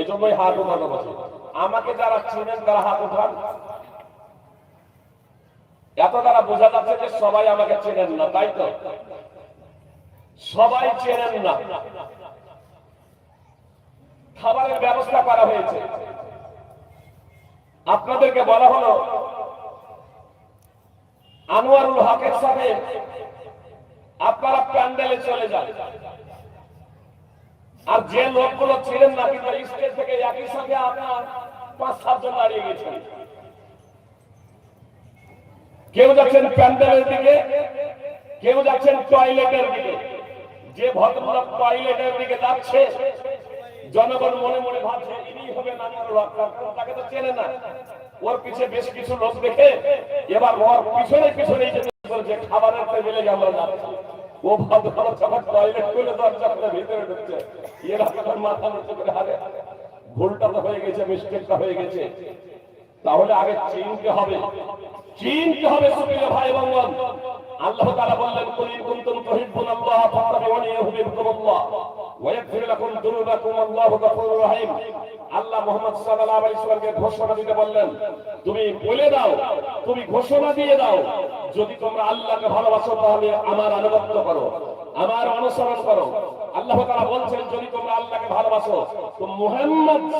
এই জন্যই হাত উঠানো বসে আমাকে যারা চিনেন, তারা হাত উঠান। এত দ্বারা বোঝা যাচ্ছে যে সবাই আমাকে চেনেন না, তাই তো? সবাই চেনেন না। খাবারের ব্যবস্থা করা হয়েছে। আপনাদেরকে বলা হলো, আনোয়ারুল হকের সাথে আপনারা প্যান্ডেলে চলে যান। আর যে লোকগুলো ছিলেন না, কিন্তু স্টেজ থেকে একই সাথে আপনার পাঁচ সাতজন দাঁড়িয়ে গেছেন। কেউ যাচ্ছেন প্যান্ডেলের দিকে, কেউ যাচ্ছেন টয়লেটের দিকে। যে ভদ্রলোক টয়লেটের দিকে যাচ্ছে, জনগণ মনে মনে ভাবছে, ইনি হবে নানিয়ারুল হক তাকে তো চেনে না। ওর পিছে বেশ কিছু লোক দেখে, এবার ওর পিছনে পিছনে যেতে খাবারের টেবিলে আমরা যাচ্ছি। ও ভদ্রলোক যখন টয়লেট করে দরজা করে ভিতরে ঢুকছে। এরা তখন মাথা নিচু করে হারে ভুলটা তো হয়ে গেছে মিস্টেকটা হয়ে গেছে। তাহলে আগে চিনতে হবে। চিনতে হবে সুপ্রিয় ভাই এবং আল্লাহ তাআলা বললেন ওয়া ইয়াগফির লাকুম যুনুবাকুম আল্লাহু আল্লাহ মুহাম্মদ সাল্লাল্লাহু আলাইহি ওয়াসাল্লামকে ঘোষণা দিতে বললেন, তুমি বলে দাও, তুমি ঘোষণা দিয়ে দাও, যদি তোমরা আল্লাহকে ভালোবাসো তাহলে আমার আনুগত্য করো, আমার অনুসরণ করো। আল্লাহ বলছেন, যদি তোমরা আল্লাহকে ভালোবাসো, তো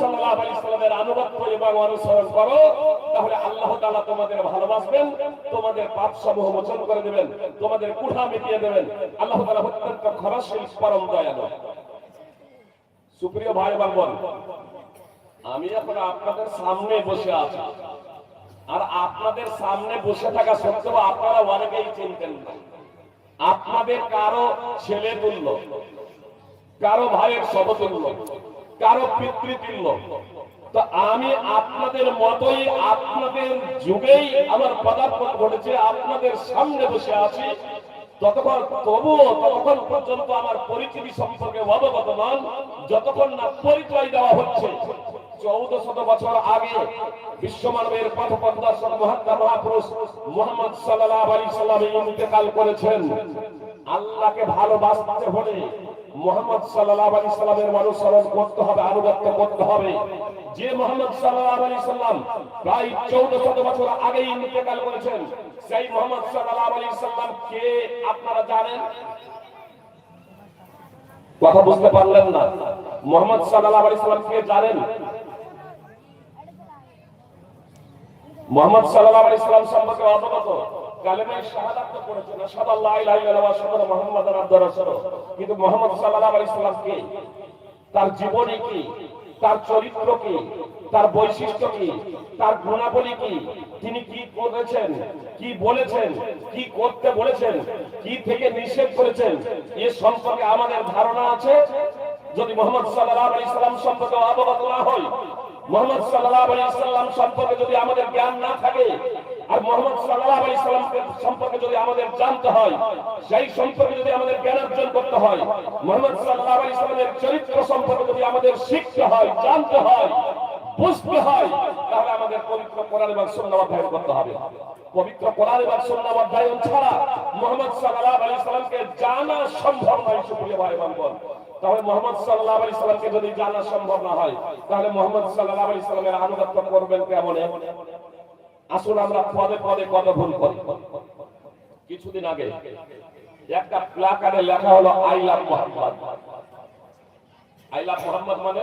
সাল্লামের আনুগত্য এবং অনুসরণ করো, তাহলে আল্লাহ তোমাদের ভালোবাসবেন, তোমাদের মোচন করে দেবেন, তোমাদের কুঠা মিটিয়ে দেবেন। আল্লাহ অত্যন্ত পরম দয়ালু। সুপ্রিয় ভাই আমি এখন আপনাদের সামনে বসে আছি। আর আপনাদের সামনে বসে থাকা সত্ত্বেও আপনারা অনেকেই চিনতেন না। আপনাদের কারও ছেলে তুল্য। কারও ভাইয়ের সমতুল্য কারও পিতৃতুল্য তো আমি আপনাদের মতোই আপনাদের যুগেই আমার পদার্পণ ঘটেছে, আপনাদের সামনে বসে আছি। ততক্ষণ তবুও ততক্ষণ পর্যন্ত আমার পরিচিতি সম্পর্কে অবগত নন, যতক্ষণ না পরিচয় দেওয়া হচ্ছে। চৌদ্দ শত বছর আগে বিশ্ব মানবের পথ প্রদর্শক মহাত্মা মহাপুরুষ মোহাম্মদ সাল্লাহ আলী সাল্লাম ইন্তেকাল করেছেন। আল্লাহকে ভালোবাসতে হলে মোহাম্মদ সাল্লাহ আলী সাল্লামের অনুসরণ করতে হবে, আনুগত্য করতে হবে। যে মোহাম্মদ সাল্লাহ আলী সাল্লাম প্রায় চৌদ্দ শত বছর আগে ইন্তেকাল করেছেন, সেই মোহাম্মদ সাল্লাহ আলী সাল্লাম কে আপনারা জানেন? কথা বুঝতে পারলেন না। মোহাম্মদ সাল্লাহ আলী সাল্লাম কে জানেন? মোহাম্মদ সাল্লাল্লাহু আলাইহি সাল্লাম সম্পর্কে অবগত। তার জীবনী কি? তার চরিত্র কি? তার বৈশিষ্ট্য কি? তার গুণাবলী কি? তিনি কি করেছেন? কি বলেছেন? কি করতে বলেছেন? কি থেকে নিষেধ করেছেন? এ সম্পর্কে আমাদের ধারণা আছে। যদি মোহাম্মদ সাল্লাল্লাহু আলাইহি সাল্লাম সম্পর্কে অবগত না হই মোহাম্মদ সাল্লাল্লাহু আলাইহি সাল্লাম সম্পর্কে যদি আমাদের জ্ঞান না থাকে আর মোহাম্মদ সাল্লাল্লাহু আলাইহি সাল্লাম সম্পর্কে যদি আমাদের জানতে হয়, সেই সম্পর্কে যদি আমাদের জ্ঞান অর্জন করতে হয়, মোহাম্মদ সাল্লাল্লাহু আলাইহি সাল্লামের চরিত্র সম্পর্কে যদি আমাদের শিখতে হয়, জানতে হয়, বুঝতে হয়, তাহলে আমাদের পবিত্র কোরআন এবং সুন্নাহ অধ্যয়ন করতে হবে। পবিত্র কোরআন এবং সুন্নাহ অধ্যয়ন ছাড়া মোহাম্মদ সাল্লাল্লাহু আলাইহি সাল্লামকে জানা সম্ভব নয়, সুপ্রিয় ভাই এবং তাহলে মোহাম্মদ সাল্লাহ আলী সাল্লামকে যদি জানা সম্ভব না হয়, তাহলে মোহাম্মদ সাল্লাহ আলী সাল্লামের আনুগত্য করবেন কেমন? আসুন আমরা পদে পদে কত ভুল করি। কিছুদিন আগে একটা প্লাকার্ডে লেখা হলো I love Muhammad I love Muhammad মানে?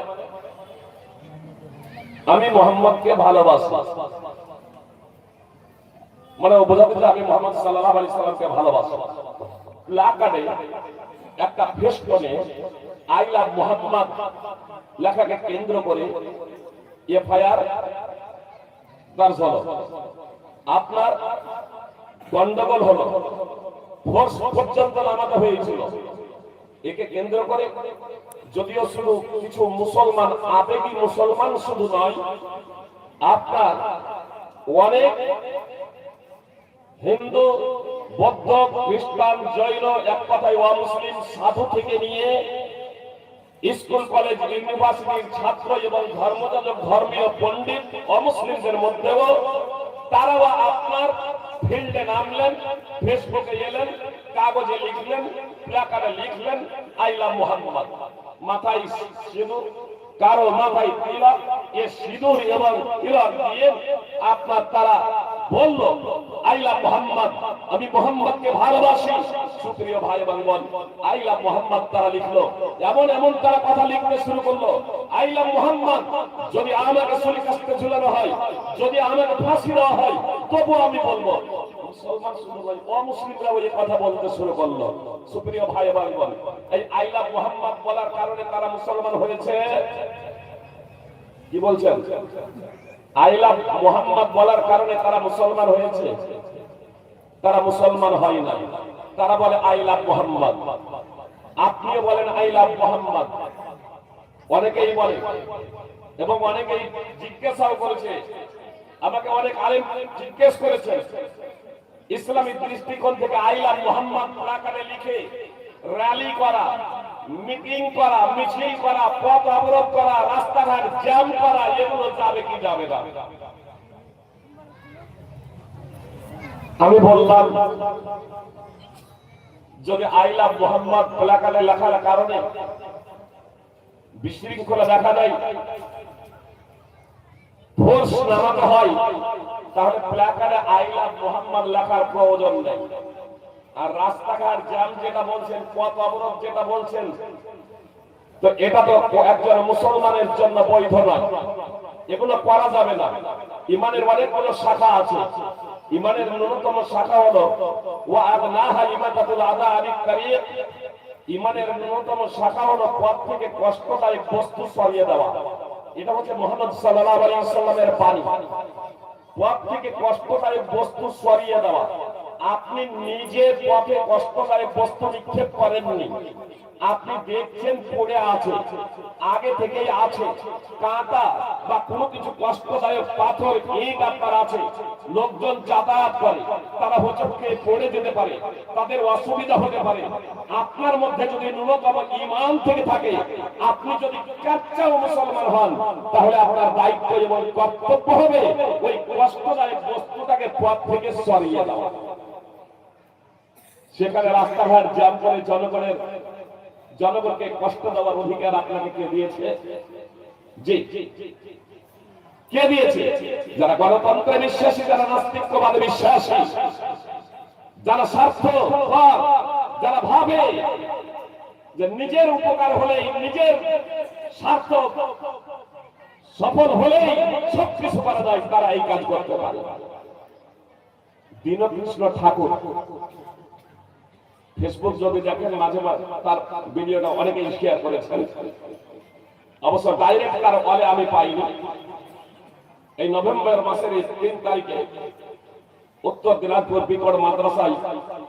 আমি মোহাম্মদকে মানে আমি মোহাম্মদ সাল্লাহ আলী সাল্লামকে ভালোবাসি। প্লাকার্ডে একটা ফেস্টনে আই লাভ মোহাম্মদ লেখাকে কেন্দ্র করে এফআইআর দর্জ হলো। আপনার গন্ডগোল হলো। ফোর্স পর্যন্ত নামাতে হয়েছিল। একে কেন্দ্র করে যদিও শুধু কিছু মুসলমান, আবেগী মুসলমান শুধু নয়, আপনার অনেক হিন্দু, বৌদ্ধ, খ্রিস্টান, জৈন, এক কথায় অমুসলিম, সাধু থেকে নিয়ে স্কুল, কলেজ, ইউনিভার্সিটির ছাত্র এবং ধর্মযাজক, ধর্মীয় পণ্ডিত অমুসলিমদের মধ্যেও তারাও আপনার ফিল্ডে নামলেন, ফেসবুকে এলেন, কাগজে লিখলেন প্লাকারে লিখলেন আইলা মোহাম্মদ। মাথায় সিঁদুর, কারও মাথায় তিলক এ সিঁদুর এবং তিলক দিয়ে আপনার তারা বলল, আইলা মোহাম্মদ, আমি মোহাম্মদকে ভালোবাসি। সুপ্রিয় ভাই এবং আইলা মোহাম্মদ তারা লিখলো, এমন এমন তারা কথা লিখতে শুরু করল, আইলা মোহাম্মদ, যদি আমাকে শরীর কাছতে ঝুলানো হয়, যদি আমাকে ফাঁসি দেওয়া হয়, তবু আমি বলব। তারা মুসলমান হয়েছে? কি বলছেন? আইলা মোহাম্মদ বলার কারণে তারা মুসলমান হয়েছে। তারা মুসলমান হয় না তারা বলে আই মোহাম্মদ আপনিও বলেন আই মোহাম্মদ অনেকেই বলে, এবং অনেকেই জিজ্ঞাসাও করেছে। আমাকে অনেক আলেম জিজ্ঞেস করেছে। ইসলামী দৃষ্টিকোণ থেকে আই লাভ মোহাম্মদ প্লাকারে লিখে র্যালি করা। মিটিং করা, মিছিল করা, পথ অবরোধ করা, রাস্তাঘাট জ্যাম করা, এগুলো যাবে কি যাবে না? আমি বললাম, যদি আইলা মোহাম্মদ প্লাকারে লেখার কারণে বিশৃঙ্খলা দেখা দেয়, ফোর্স নামাতে হয়, তাহলে প্লাকারে আইলা মোহাম্মদ লেখার প্রয়োজন নেই। আর রাস্তাঘাট, জ্যাম যেটা বলছেন পথ অবরোধ যেটা বলছেন, তো এটা তো একজন মুসলমানের জন্য বৈধ নয় এগুলো করা যাবে না। ইমানের অনেকগুলো শাখা আছে। ইমানের ন্যূনতম শাখা হলো ও আদনাহা ইমাদাতুল আদা আলী তারিক ইমানের ন্যূনতম শাখা হলো, পথ থেকে কষ্টদায়ক বস্তু সরিয়ে দেওয়া। এটা হচ্ছে মোহাম্মদ সাল্লাল্লাহু আলাইহি সাল্লামের বাণী। পথ থেকে কষ্টদায়ক বস্তু সরিয়ে দেওয়া। আপনি নিজে পথে কষ্টদায়ক বস্তু নিক্ষেপ করেননি। আপনি দেখছেন পড়ে আছে, আগে থেকেই আছে। কাঁটা বা কোনো কিছু কষ্টদায়ক পাথর, ইট আপনার আছে। লোকজন যাতায়াত করে, তারা হোচটকে পড়ে যেতে পারে, তাদের অসুবিধা হতে পারে। আপনার মধ্যে যদি ন্যূনতম ইমান থেকে থাকে, আপনি যদি কাচ্চাও মুসলমান হন, তাহলে আপনার দায়িত্ব এবং কর্তব্য হবে ওই কষ্টদায়ক বস্তুটাকে পথ থেকে সরিয়ে দেওয়া। সেখানে রাস্তাঘাট জ্যাম করে জনগণের, জনগণকে কষ্ট দেওয়ার অধিকার আপনাকে কে দিয়েছে? জি। কে দিয়েছে? যারা গণতন্ত্রে বিশ্বাসী, যারা নাস্তিকবাদে বিশ্বাসী, যারা স্বার্থ যারা ভাবে যে নিজের উপকার হলেই, নিজের স্বার্থ সফল হলেই সব কিছু করা যায়, তারা এই কাজ করতে পারে। দীনকৃষ্ণ ঠাকুর ফেসবুক যদি দেখেন মাঝে মাঝে তার ভিডিওটা অনেকেই শেয়ার করেছেন অবশ্য ডাইরেক্ট তার অলে আমি পাইনি এই নভেম্বর মাসের তিন তারিখে উত্তর দিনাজপুর বিকট মাদ্রাসায়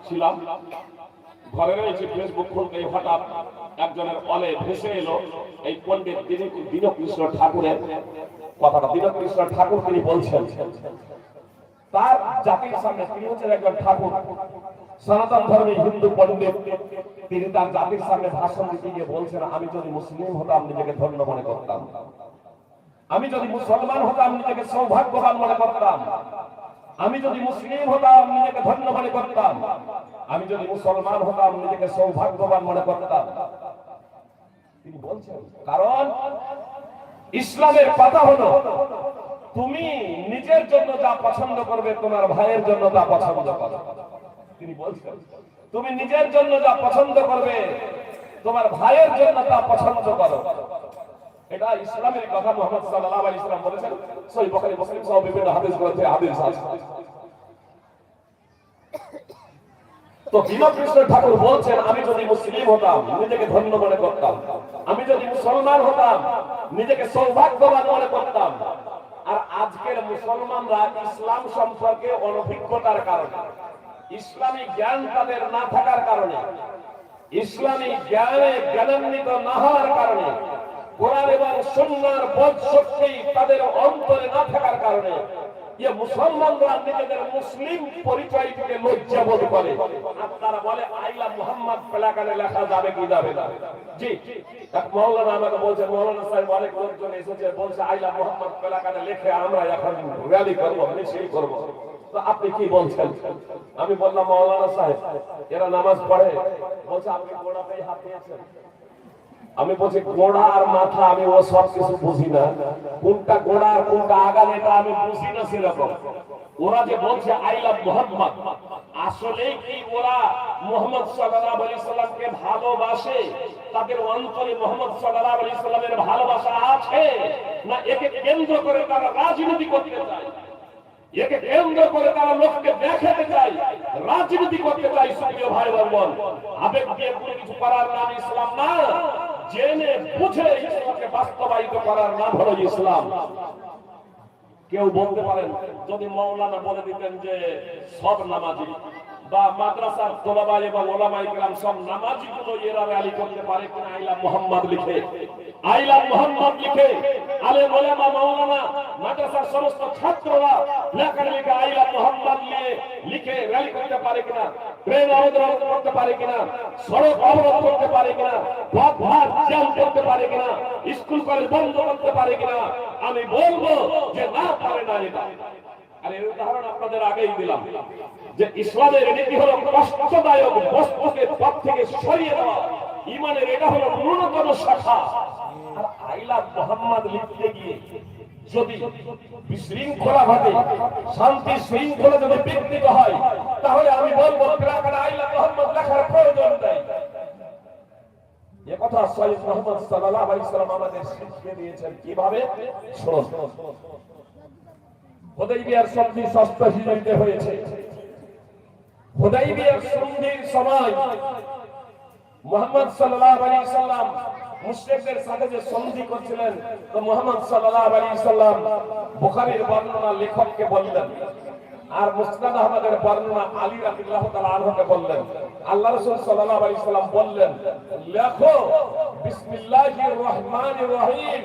ছিলাম। ঘরে রয়েছে ফেসবুক খুলতে হঠাৎ একজনের অলে ভেসে এলো এই পণ্ডিত দীনকৃষ্ণ ঠাকুরের কথাটা। দীনকৃষ্ণ ঠাকুর তিনি বলছেন, তার জাতির সামনে তিনি হচ্ছেন একজন ঠাকুর। সনাতন ধর্মী হিন্দু পণ্ডিত, তিনি তার জাতির সামনে ভাষণ দিতে গিয়ে বলছেন, আমি যদি মুসলিম হতাম, নিজেকে ধন্য মনে করতাম। আমি যদি মুসলমান হতাম, নিজেকে সৌভাগ্যবান মনে করতাম। আমি যদি মুসলিম হতাম, নিজেকে ধন্য মনে করতাম। আমি যদি মুসলমান হতাম, নিজেকে সৌভাগ্যবান মনে করতাম। তিনি বলছেন, কারণ ইসলামের কথা হলো, তুমি নিজের জন্য যা পছন্দ করবে, তোমার ভাইয়ের জন্য তা পছন্দ করবে তিনি বলছেন, তুমি নিজের জন্য যা পছন্দ করবে, তোমার ভাইয়ের জন্য তা পছন্দ করো। এটা ইসলামের কথা মোহাম্মদ সাল্লাম বলেছেন। মুসলিম সহ বিভিন্ন হাদিস গ্রন্থে হাদিস আছে। তো ঠাকুর বলছেন, আমি যদি মুসলিম হতাম, নিজেকে ধন্য মনে করতাম। আমি যদি মুসলমান হতাম, নিজেকে সৌভাগ্যবান মনে করতাম। আর আজকের মুসলমানরা ইসলাম সম্পর্কে অনভিজ্ঞতার কারণে ইসলামী জ্ঞান তাদের না থাকার কারণে, ইসলামী জ্ঞানে জ্ঞানান্বিত না হওয়ার কারণে, কোরআন এবং সুন্নার বোধ শক্তি তাদের অন্তরে না থাকার কারণে ইয়ে মুসলমানরা নিজেদের মুসলিম পরিচয়টিকে লজ্জা বোধ করে। আপনারা বলে, আইলা মুহাম্মদ পেলাকানে লেখা যাবে কি যাবে না? জি, এক মৌলানা আমাকে বলছে, মৌলানা সাহেব অনেক লোকজন এসেছে, বলছে, আইলা মুহাম্মদ পেলাকানে লেখে আমরা এখন র্যালি করব, মিছিল করব। আপনি কি বলছেন? আমি বললাম মৌলানা সাহেব, এরা নামাজ পড়ে। বলছে, আপনি গোড়াতেই হাত দিয়েছেন। আমি বলছি, গোড়া আর মাথা আমি ও সব কিছু বুঝি না। কোনটা গোড়া আর কোনটা আগান এটা আমি বুঝি না সেরকম। ওরা যে বলছে, আই লাভ মোহাম্মদ। আসলে কি ওরা মোহাম্মদ সাল্লাল্লাহু আলাইহি সাল্লামকে ভালোবাসে? তাদের অন্তরে মোহাম্মদ সাল্লাল্লাহু আলাইহি সাল্লামের ভালোবাসা আছে? না একে কেন্দ্র করে তারা রাজনীতি করতে চায়? একে কেন্দ্র করে তারা লোককে দেখাতে চাই রাজনীতি করতে চাই সুপ্রিয় ভাই আবেগ দিয়ে কোনো কিছু করার নাম ইসলাম না। জেনে বুঝে ইসলামকে বাস্তবায়িত করার নাম হলো ইসলাম। কেউ বলতে পারেন, যদি মৌলানা বলে দিতেন যে সব নামাজি বা মাদ্রাসার তোলাবা এবং ওলামাই কেরাম সব নামাজি গুলো এরা র্যালি করতে পারে কিনা আইলা মোহাম্মদ লিখে। আইলা মোহাম্মদ লিখে। আলে ওলামা মৌলানা মাদ্রাসার সমস্ত ছাত্ররা লেখার লিখে আইলা মোহাম্মদ নিয়ে লিখে র্যালি করতে পারে কিনা ট্রেন অবতরণ করতে পারে কিনা, সড়ক অবরোধ করতে পারে কিনা পথ ঘাট জ্যাম করতে পারে কিনা স্কুল কলেজ বন্ধ করতে পারে কিনা, আমি বলব যে না পারে না এটা। আর এর উদাহরণ আপনাদের আগেই দিলাম যে ইসলামের নীতি হলো কষ্টদায়ক বস্তুকে পথ থেকে সরিয়ে দেওয়া। ইমানের এটা হলো ন্যূনতম শাখা। আর আইলা মোহাম্মদ লিখতে গিয়ে যদি বিশৃঙ্খলা ঘটে, শান্তি শৃঙ্খলা যদি বিঘ্নিত হয়, তাহলে আমি বলব আইলা মোহাম্মদ লেখার প্রয়োজন নেই। সৈয়দ মোহাম্মদ সাল্লাল্লাহু আলাইহি সাল্লাম আমাদের শিখিয়ে দিয়েছেন কীভাবে? শুনুন হুদাইবিয়ার সন্ধি হিজরিতে হয়েছে। হুদাইবিয়ার সন্ধির সময় মোহাম্মদ সাল্লাল্লাহু আলাইহি সাল্লাম মুশরিকদের সাথে যে সন্ধি করছিলেন, তো মোহাম্মদ সাল্লাল্লাহু আলাইহি সাল্লাম বুখারীর বর্ণনা লেখককে বললেন আর মুসনাদ আহমদের বর্ণনা আলী রাদিয়াল্লাহু তাআলা আনহুকে বললেন। আল্লাহ রাসূল সাল্লাল্লাহু আলাইহি সাল্লাম বললেন, লেখো, বিসমিল্লাহির রহমানির রহিম।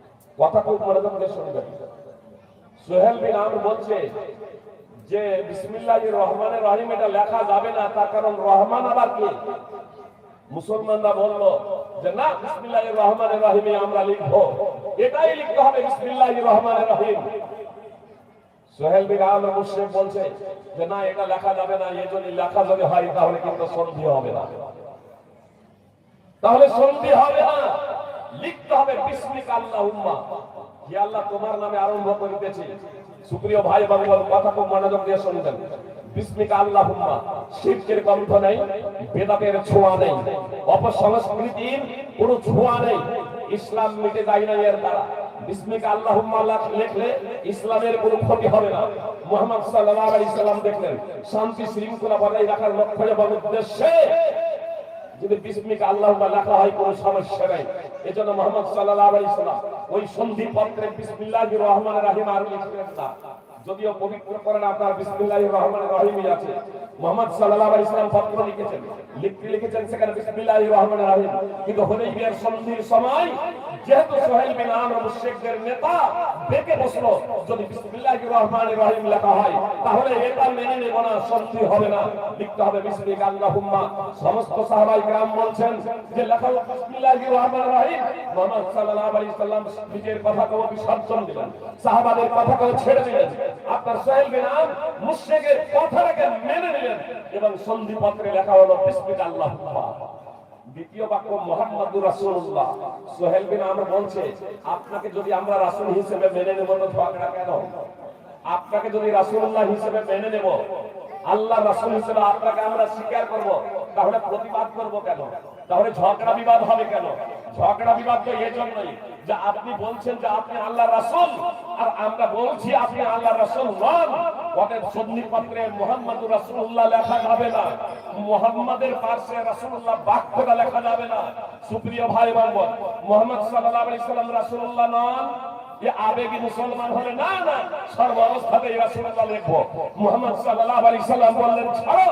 কথা খুব মনোযোগ দিয়ে শুনবেন সোহেল বিন আম বলছে যে বিসমিল্লাহ রহমানের রহিম, এটা লেখা যাবে না, তার কারণ রহমান আবার কি? মুসলমানরা বলল যে, না বিসমিল্লাহ রহমানের রহিমে আমরা লিখব। এটাই লিখতে হবে বিসমিল্লাহ রহমানের রহিম। সোহেল বিন আম মুশরিক বলছে যে, না, এটা লেখা যাবে না, এই যদি লেখা যদি হয়, তাহলে কিন্তু সন্ধি হবে না। তাহলে সন্ধি হবে না। লিখতে হবে বিসমিক আল্লাহুম্মা হে আল্লাহ তোমার নামে আরম্ভ করিতেছি। সুপ্রিয় ভাই এবং কথা খুব মনোযোগ দিয়ে শুনবেন। ছোঁয়া নেই ছোঁয়া নেই, ইসলাম না লিখলে ইসলামের ক্ষতি হবে না। মুহাম্মদ সাল্লাল্লাহু আলাইহি সাল্লাম দেখলেন, শান্তি শৃঙ্খলা বজায় রাখার লক্ষ্য এবং উদ্দেশ্যে যদি বিস্মিক আল্লাহ লেখা হয়, কোনো সমস্যা নাই। এজন্য মোহাম্মদ সাল্লাল্লাহু আলাইহি সাল্লাম ওই সন্ধি পত্রে বিসমিল্লাহির রহমানির রহিম আর লিখলেন না। যদিও পবিত্র করেন আপনার বিসমিল্লাহির রহমানির রহিমই আছে মোহাম্মদ সাল্লাল্লাহু আলাইহি সাল্লাম পত্র লিখেছেন লিখতে লিখেছেন সেখানে বিসমিল্লাহির রহমানির রহিম কিন্তু হুদাইবিয়ার সন্ধির সময় যেহেতু সোহেল বিন আমর মুশরিকদের নেতা বেঁকে বসলো যদি বিসমিল্লাহির রহমানির রহিম লেখা হয় তাহলে এটা মেনে নেব না সন্ধি হবে না লিখতে হবে বিসমিক আল্লাহুম্মা সমস্ত সাহাবাই کرام বলছেন যে লেখা হোক বিসমিল্লাহির রহমানির রহিম মুহাম্মদ সাল্লাল্লাহু আলাইহি সাল্লাম নিজের কথাকে বিসর্জন দিলেন সাহাবাদের কথাকে ছেড়ে দিলেন আপনার সোহেল বিন আম মুশরিকের কথাটাকে মেনে নিলেন। এবং সন্ধি পত্রে লেখা হলো বিসমিক আল্লাহুম্মা দ্বিতীয় বাক্য, মোহাম্মদুর রাসূলুল্লাহ। সোহেল বিন আমর বলছে, আপনাকে যদি আমরা রাসূল হিসেবে মেনে নেব, তো ঝগড়া কেন? আপনাকে যদি রাসূলুল্লাহ হিসেবে মেনে নেব আল্লাহ রাসূল হিসেবে আপনাকে আমরা স্বীকার করব, তাহলে প্রতিবাদ করব কেন? তাহলে ঝগড়া বিবাদ হবে কেন? ঝগড়া বিবাদ তো জন্যই যে আপনি বলছেন যে আপনি আল্লাহ রাসূল, আর আমরা বলছি আপনি আল্লাহ রাসূল নন। অতএব সন্ধিপত্রে মুহাম্মদুর রাসূলুল্লাহ লেখা যাবে না। মুহাম্মাদের পাশে রাসূলুল্লাহ বাক্যটা লেখা যাবে না। সুপ্রিয় ভাই বোন, মুহাম্মদ সাল্লাল্লাহু আলাইহি সাল্লাম রাসূলুল্লাহ নন? এ আবেগী মুসলমান হলে না না সর্ব অবস্থাতেই রাসূলুল্লাহ লিখব। মুহাম্মদ সাল্লাল্লাহু আলাইহি সাল্লাম বললেন, ছাড়ো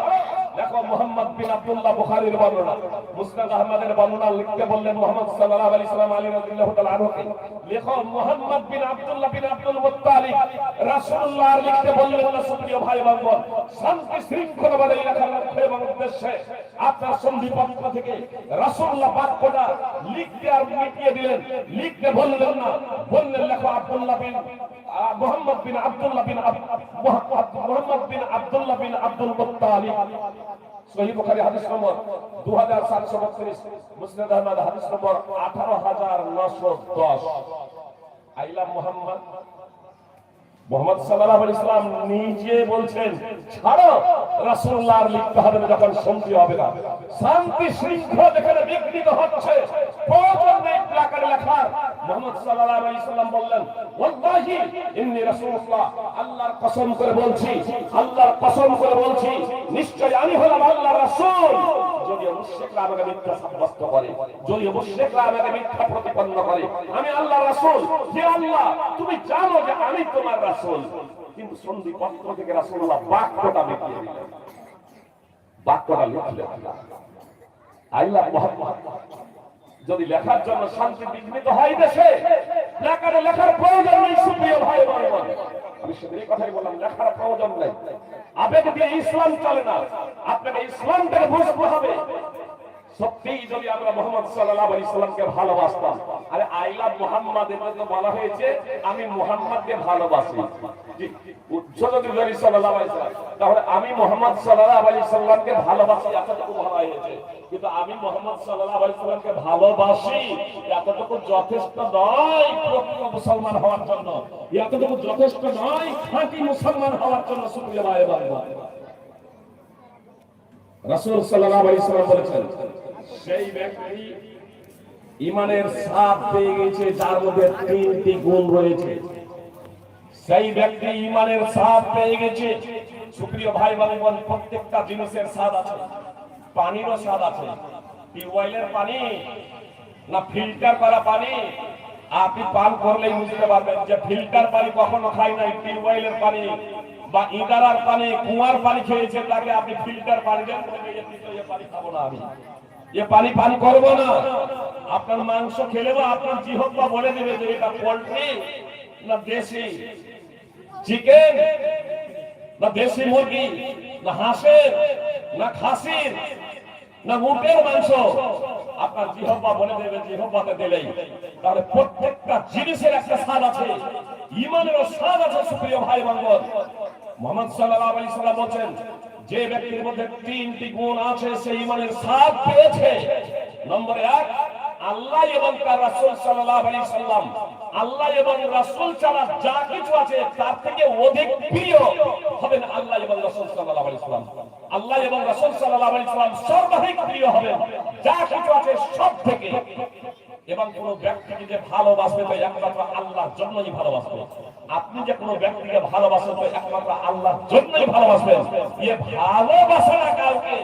দেখো মোহাম্মদ বিন আব্দুল্লাহ বুখারীর বর্ণনা। মুসনাদ আহমদের বর্ণনা লিখতে বললেন মোহাম্মদ সাল্লাল্লাহু আলাইহি সাল্লাম আলী রাদিয়াল্লাহু তাআলা আনহুকে। লেখো, Muhammad bin Abdullah bin Abdul Muttalib রাসূলুল্লাহ লিখতে বললেন, না সুপ্রিয় ভাই বান্ধব শান্তি শৃঙ্খলা বজায় রাখার লক্ষ্য এবং উদ্দেশ্যে আপনার সন্ধি পক্ষ থেকে রাসূলুল্লাহ বাক্যটা লিখতে আর মিটিয়ে দিলেন। লিখতে বললেন না, বললেন, লেখো Abdullah bin Muhammad bin Abdullah bin Muhammad bin Abdullah bin Abdul Muttalib. Sahih Bukhari হাদিস নম্বর 2732 মুসনাদ আহমদ হাদিস নম্বর 18910 আইলা মুহাম্মদ মোহাম্মদ ইসলাম নিজে বলছেন, ছাড়ো, রাসূলুল্লাহর লিখতে হবে যখন শান্তি হবে না। শান্তি শৃঙ্খলা যেখানে বিঘ্নিত হচ্ছে, প্রয়োজন নেই প্লাকারে লেখার। মোহাম্মদ বললেন, ওয়াল্লাহি, ইন্নী রাসূলুল্লাহ, আল্লাহর কসম করে বলছি, আল্লাহর কসম করে বলছি নিশ্চয় আমি হলাম আল্লাহর রাসূল। যদি মুশরিকরা আমাকে মিথ্যা সাব্যস্ত করে, যদি মুশরিকরা আমাকে মিথ্যা প্রতিপন্ন করে, আমি আল্লাহর রাসূল, হে আল্লাহ, তুমি জানো যে আমি তোমার রাসূল। কিন্তু সন্ধি পত্র থেকে রাসূলুল্লাহ বাক্যটা বাক্যটা আল্লাহ। যদি লেখার জন্য শান্তি বিঘ্নিত হয় দেশে, লেখারে প্রয়োজন নেই সুপ্রিয় ভাই বোন আমি সেদিনই কথাই বললাম, লেখার প্রয়োজন নেই। আবেগ দিয়ে ইসলাম চলে না, আপনাকে ইসলামটাকে বুঝতে হবে। সত্যি যদি আমরা মোহাম্মদ সাল্লাহ আলাইহি সাল্লামকে ভালোবাসতাম, আরে আই লাভ মুহাম্মদ বলা হয়েছে, আমি মোহাম্মদকে ভালোবাসি। উচ্চ যদি সাল্লাহ তাহলে আমি মোহাম্মদ সাল্লাল্লাহু আলাইহি সাল্লামকে ভালোবাসি, এতটুকু বলা হয়েছে। কিন্তু আমি মোহাম্মদ সাল্লাল্লাহু আলাইহি সাল্লামকে ভালোবাসি, এতটুকু যথেষ্ট নয় প্রকৃত মুসলমান হওয়ার জন্য। এতটুকু যথেষ্ট নয় খাঁটি মুসলমান হওয়ার জন্য সুপ্রিয় ভাই ভাই রাসূল সাল্লাল্লাহু আলাইহি সাল্লাম বলেছেন, সেই ব্যক্তি ইমানের সাপ পেয়ে গেছে, যার মধ্যে তিনটি গুণ রয়েছে। সেই ব্যক্তি ইমানের স্বাদ পেয়ে গেছে সুপ্রিয় ভাই বোন প্রত্যেকটা জিনিসের স্বাদ আছে। পানিরও স্বাদ আছে। টিউবওয়েলের পানি না ফিল্টার করা পানি? আপনি পান করলেই বুঝতে পারবেন যে ফিল্টার পানি কখনো খাই নাই। টিউবওয়েলের পানি বা ইদারার পানি কুয়ার পানি খেয়েছে তাকে আপনি ফিল্টার পানি দেন বলবেন, "এ কিন্তু পানি খাব না আমি। এ পানি পান করব না। আপনার মাংস খেলে বা আপনার জিহব্বা বলে দেবে যে এটা পোল্ট্রি না দেশি? চিকেন না দেশি মুরগি, না হাঁসের, না খাসির, না উটের মাংস। আপনার জিহব্বা বলে দেবে জিহব্বাতে দিলেই। তাহলে প্রত্যেকটা জিনিসের একটা স্বাদ আছে। ইমানেরও স্বাদ আছে, সুপ্রিয় ভাই বান্ধব মোহাম্মদ সাল্লাল্লাহু আলাইহি সাল্লাম বলেন যে ব্যক্তির মধ্যে তিনটি গুণ আছে, সে ইমানের স্বাদ পেয়েছে। নম্বর এক আল্লাহ এবং তার রাসূল সাল্লাল্লাহু আলাইহি সাল্লাম, আল্লাহ এবং রাসূল ছাড়া যা কিছু আছে তার থেকে অধিক প্রিয় হবেন আল্লাহ এবং রাসূল সাল্লাল্লাহু আলাইহি সাল্লাম। আল্লাহ এবং রাসূল সাল্লাল্লাহু আলাইহি সাল্লাম সর্বাধিক প্রিয় হবেন, যা কিছু আছে সব থেকে। এবং কোন ব্যক্তিকে যে ভালোবাসবে তো একমাত্র আল্লাহর জন্যই ভালোবাসবে। আপনি যে কোনো ব্যক্তিকে ভালোবাসেন তো একমাত্র আল্লাহর জন্যই ভালোবাসবেন। এ ভালোবাসা কাউকে,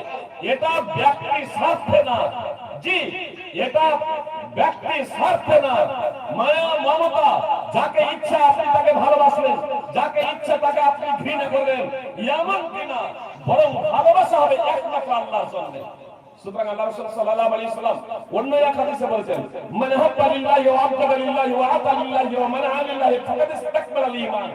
এটা ব্যক্তির স্বার্থে না। জি এটা ব্যক্তির স্বার্থে না। মায়া, মমতা, যাকে ইচ্ছা আপনি তাকে ভালোবাসবেন যাকে ইচ্ছা তাকে আপনি ঘৃণা করবেন এমন কিনা বরং ভালোবাসা হবে একমাত্র আল্লাহর জন্য। সুতরাং আল্লাহ রাসূল সাল্লাল্লাহু আলাইহি সাল্লাম অন্য এক হাদিসে বলেছেন আতা ফাকাদ ঈমান।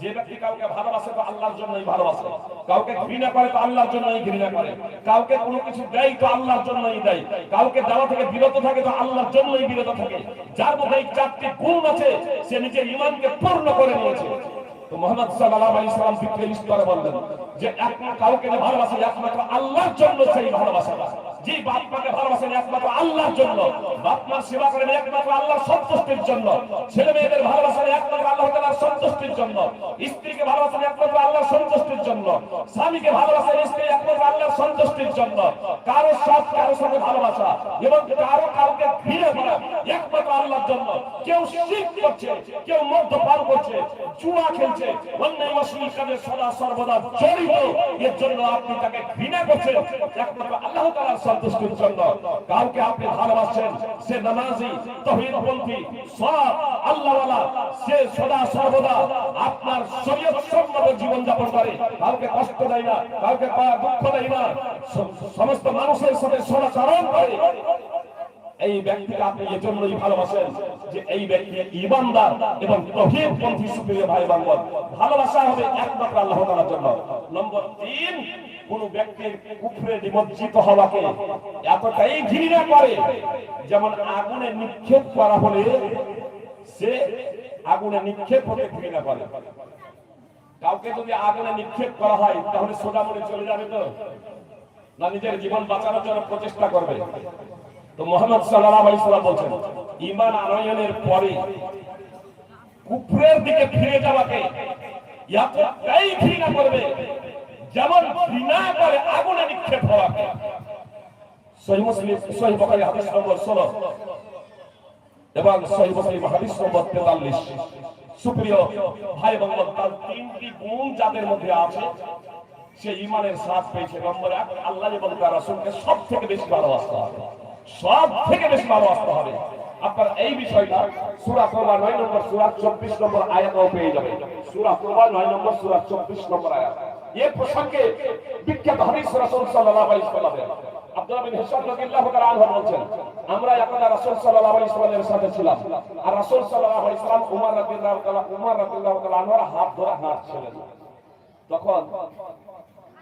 যে ব্যক্তি কাউকে ভালোবাসে তো আল্লাহর জন্যই ভালোবাসে। কাউকে ঘৃণা করে তো আল্লাহর জন্যই ঘৃণা করে। কাউকে কোনো কিছু দেয় তো আল্লাহর জন্যই দেয়। কাউকে দেওয়া থেকে বিরত থাকে তো আল্লাহর জন্যই বিরত থাকে। যার মধ্যে চারটি গুণ আছে, সে নিজের ইমানকে পূর্ণ করে নিয়েছে। তো মোহাম্মদ সাল্লাল্লাহু আলাইহি সাল্লাম ফিক্রের স্তরে বললেন যে, এক কাউকে ভালোবাসে একমাত্র আল্লাহর জন্য সেই ভালোবাসা। যে বাপ মাকে ভালোবাসেন একমাত্র আল্লাহর জন্য বাপ মার সেবা করেন একমাত্র আল্লাহর সন্তুষ্টির জন্য, ছেলে মেয়েদের ভালোবাসেন একমাত্র আল্লাহ তাআলার সন্তুষ্টির জন্য, স্ত্রীকে ভালোবাসেন একমাত্র আল্লাহর সন্তুষ্টির জন্য, স্বামীকে ভালোবাসেন স্ত্রী একমাত্র আল্লাহর সন্তুষ্টির জন্য, কারও সব কারও সাথে ভালোবাসা এবং কারও কাউকে ঘিরে করা একমাত্র আল্লাহর জন্য। কেউ শিখ করছে, কেউ মদ্যপান করছে, জুয়া খেলছে, অন্যায় অশ্লীল সদা সর্বদা জড়িত, এর জন্য আপনি তাকে ঘৃণা করছেন একমাত্র আল্লাহ তাআলার সন্তুষ্টির জন্য। কাউকে আপনি ভালোবাসেন, সে নামাজি তহিদপন্থী সৎ, আল্লাহওয়ালা, সে সদা সর্বদা আপনার শরীয়ত সম্মত জীবন যাপন করে। কাউকে কষ্ট দেয় না, কাউকে দুঃখ দেয় না। সমস্ত মানুষের সাথে সদাচরণ করে। এই ব্যক্তিকে আপনি এজন্যই ভালোবাসেন যে এই ব্যক্তি ইমানদার এবং তহিদ পন্থী সুপ্রিয় ভাই বাঙ্গল ভালোবাসা হবে একমাত্র আল্লাহ তাআলার জন্য। নম্বর তিন কোন ব্যক্তির কুফরে নিমজ্জিত হওয়াকে এতটাই ঘৃণা করে যেমন আগুনে নিক্ষেপ করা হলে সে আগুনে নিক্ষেপ হতে ঘৃণা করে। কাউকে যদি আগুনে নিক্ষেপ করা হয়, তাহলে সোজামনে চলে যাবে তো? না নিজের জীবন বাঁচানোর জন্য প্রচেষ্টা করবে? তো মোহাম্মদ সাল্লাম বলছেন ঈমান আনয়নের পরে কুফরের দিকে ফিরে যাওয়াকে এতটাই ঘৃণা করবে যেমন ঘৃণা করে আগুনে নিক্ষেপ হওয়াকে। সহিহ মুসলিম সহিহ বুখারী হাদিস নম্বর 16 এবং সহিহ মুসলিম হাদিস নম্বর 43 সুপ্রিয় ভাই তার তিনটি গুণ যাদের মধ্যে আছে, সে ইমানের সাথ পেয়েছে। নম্বর এক, আল্লাহ এবং তার সব থেকে বেশি ভালোবাসতে হবে। সব থেকে বেশি ভালোবাসতে হবে। আপনার এই বিষয়টা সূরা তোবা নয় নম্বর, সূরা 24 নম্বর আয়াতেও পেয়ে যাবে সূরা তোবা 9 নম্বর, সূরা 24 নম্বর আয়াত। এই প্রসঙ্গে বিখ্যাত হাদিস রাসূল সাল্লাল্লাহু আলাইহি ওয়াসাল্লাম আব্দুল্লাহ বিন হিশাম রাদিয়াল্লাহু তাআলা আনহু বলছেন, আমরা একদা রাসূল সাল্লাল্লাহু আলাইহি ওয়াসাল্লামের সাথে ছিলাম। আর রাসূল সাল্লাল্লাহু আলাইহি ওয়াসাল্লাম উমর রাদিয়াল্লাহু তাআলা, উমর রাদিয়াল্লাহু তাআলা আনহুর হাত ধরে হাঁটছিলেন। তখন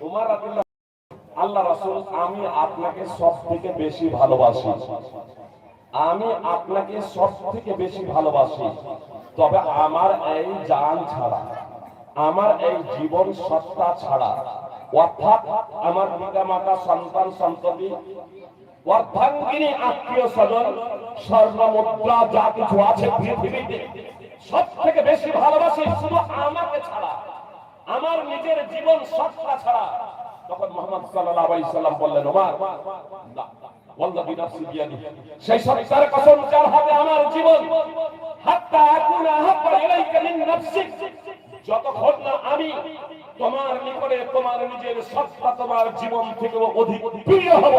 উমর রাদিয়াল্লাহু আল্লাহ রাসূল, আমি আপনাকে সব থেকে বেশি ভালোবাসি। আমি আপনাকে সব থেকে বেশি ভালোবাসি। তবে আমার এই জান ছাড়া আমার এই জীবন সত্তা ছাড়া। অর্থাৎ আমার পিতা মাতা সন্তান, সন্ততি, অর্ধাঙ্গিনী, আত্মীয় স্বজন যা কিছু আছে পৃথিবীতে সব থেকে বেশি ভালোবাসি শুধু আমাকে ছাড়া। আমার নিজের জীবন সত্তা ছাড়া। তখন মোহাম্মদ সাল্লাল্লাহু আলাইহি সাল্লাম বললেন ওয়াল্লাহি নাফসি বিয়াদিহি সেই সত্তার কসম যার হাতে আমার জীবন। হাত্তা আকুনা হাব্বা ইলাইকা মিন যতক্ষণ না আমি তোমার নিকটে তোমার নিজের সত্তা, তোমার জীবন থেকে অধিক প্রিয় হব,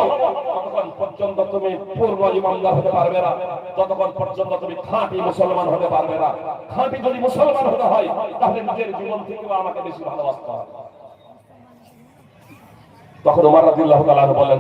ততক্ষণ পর্যন্ত তুমি পূর্ণ ইমানদার হতে পারবে না। ততক্ষণ পর্যন্ত তুমি খাঁটি মুসলমান হতে পারবে না। খাঁটি যদি মুসলমান হতে হয়, তাহলে নিজের জীবন থেকেও আমাকে বেশি ভালোবাসতে হবে। তখন ওমর রাদিয়াল্লাহু তাআলা বললেন